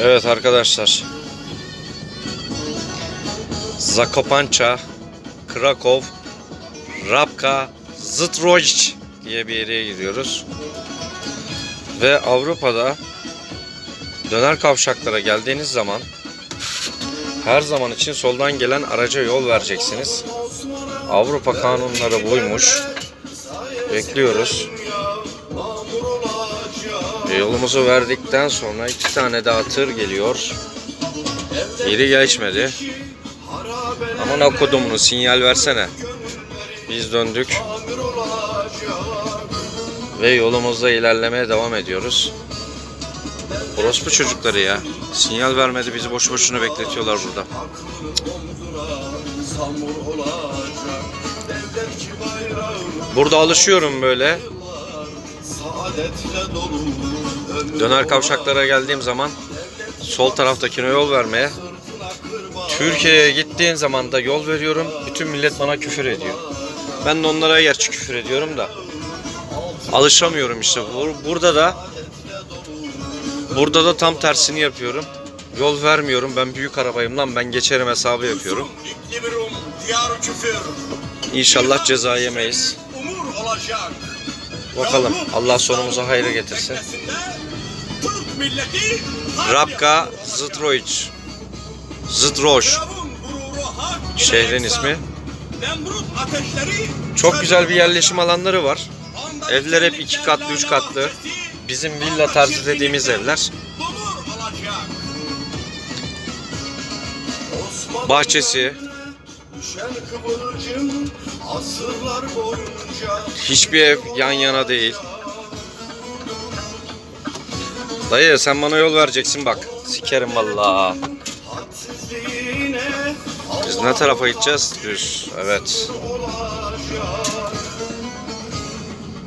Evet arkadaşlar. Zakopança, Krakow, Rabka, Zdrojc diye bir yere gidiyoruz. Ve Avrupa'da döner kavşaklara geldiğiniz zaman her zaman için soldan gelen araca yol vereceksiniz. Avrupa kanunları buymuş. Bekliyoruz. E, yolumuzu verdikten sonra iki tane daha tır geliyor. Biri geçmedi. Aman okudumunu sinyal versene. Biz döndük. Ve yolumuzda ilerlemeye devam ediyoruz. Orospu çocukları ya. Sinyal vermedi bizi boşu boşuna bekletiyorlar burada. Burada alışıyorum böyle. Döner kavşaklara geldiğim zaman sol taraftakine yol vermeye. Türkiye'ye gittiğin zaman da yol veriyorum. Bütün millet bana küfür ediyor. Ben de onlara gerçi küfür ediyorum da. Alışamıyorum işte. Bur- Burada da Burada da tam tersini yapıyorum. Yol vermiyorum. Ben büyük arabayım lan ben geçerim hesabı yapıyorum. İnşallah ceza yemeyiz. Umur olacak. Bakalım Allah sonumuza hayır getirsin. Rabka Zdrojic. Zdroj şehrin ismi. Çok güzel bir yerleşim alanları var. Evler hep iki katlı, üç katlı. Bizim villa tarzı dediğimiz evler. Bahçesi, düşen kıvılcım asırlar boyunca hiçbir ev yan yana değil. Dayı sen bana yol vereceksin bak. Sikerim hadsizliğine Biz ne tarafa gideceğiz? Düz. Evet.